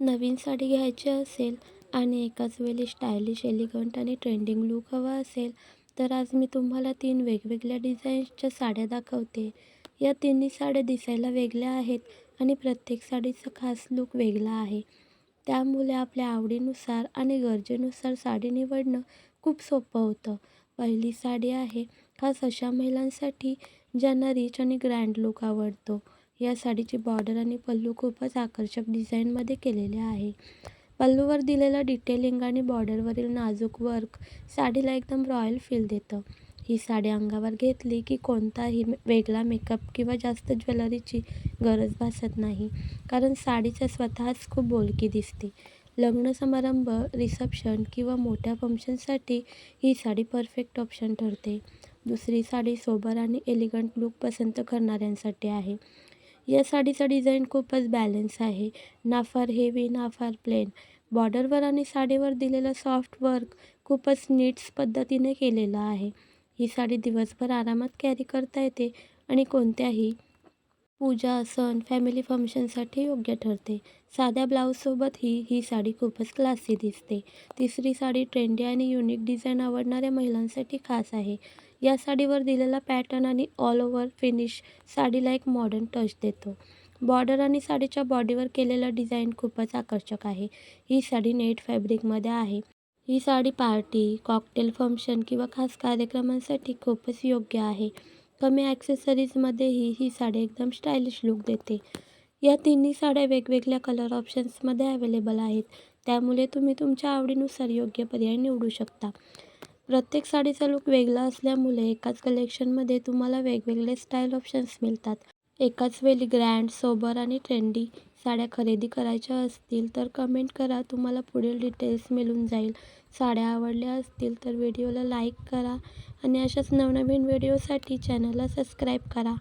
नवीन साडी घ्यायची असेल आणि एकाच वेळी स्टायलिश एलिगंट आणि ट्रेंडिंग लूक हवा असेल तर आज मी तुम्हाला तीन वेगवेगळ्या डिझाईन्सच्या साड्या दाखवते. या तिन्ही साड्या दिसायला वेगळ्या आहेत आणि प्रत्येक साडीचा खास लूक वेगळा आहे. त्यामुळे आपल्या आवडीनुसार आणि गरजेनुसार साडी निवडणं खूप सोपं होतं. पहिली साडी आहे खास अशा महिलांसाठी ज्यांना रिच आणि ग्रँड लूक आवडतो. या साडीची बॉर्डर आणि पल्लू खूपच आकर्षक डिझाईनमध्ये केलेले आहे. पल्लूवर दिलेलं डिटेलिंग आणि बॉर्डरवरील नाजूक वर्क साडीला एकदम रॉयल फील देतं. ही साडी अंगावर घेतली की कोणताही वेगळा मेकअप किंवा जास्त ज्वेलरीची गरज भासत नाही कारण साडीच्या स्वतःच खूप बोलकी दिसते. लग्न समारंभ रिसेप्शन किंवा मोठ्या फंक्शनसाठी ही साडी परफेक्ट ऑप्शन ठरते. दुसरी साडी सोबर आणि एलिगंट लुक पसंत करणाऱ्यांसाठी आहे. या साडीचा डिझाईन खूपच बॅलन्स आहे. ना फार हेवी ना फार प्लेन बॉर्डरवर आणि साडीवर दिलेलं सॉफ्ट वर्क खूपच नीट्स पद्धतीने केलेलं आहे. ही साडी दिवसभर आरामात कॅरी करता येते आणि कोणत्याही पूजा सण फॅमिली फंक्शनसाठी योग्य ठरते. साध्या ब्लाऊजसोबत ही ही साडी खूपच क्लासी दिसते. तिसरी साडी ट्रेंडी आणि युनिक डिझाईन आवडणाऱ्या महिलांसाठी खास आहे. या साडीवर दिलेला पॅटर्न आणि ऑल ओव्हर फिनिश साडीला एक मॉडर्न टच देतो. बॉर्डर आणि साडीच्या बॉडीवर केलेलं डिझाईन खूपच आकर्षक आहे. ही साडी नेट फॅब्रिकमध्ये आहे. ही साडी पार्टी कॉकटेल फंक्शन किंवा खास कार्यक्रमांसाठी खूपच योग्य आहे. कमी ॲक्सेसरीजमध्येही ही साडी एकदम स्टायलिश लूक देते. या तिन्ही साड्या वेगवेगळ्या कलर ऑप्शन्समध्ये अवेलेबल आहेत. त्यामुळे तुम्ही तुमच्या आवडीनुसार योग्य पर्याय निवडू शकता. प्रत्येक साडीचा लूक वेगळा असल्यामुळे एकाच कलेक्शनमध्ये तुम्हाला वेगवेगळे स्टाईल ऑप्शन्स मिळतात. एकाच वेळी ग्रँड सोबर आणि ट्रेंडी साड्या खरेदी करायच्या असतील तर कमेंट करा. तुम्हाला पुढील डिटेल्स मिळून जाईल. साड्या आवडल्या असतील तर व्हिडिओला लाईक करा. आणि अशाच नवनवीन व्हिडिओसाठी चॅनलला सबस्क्राईब करा.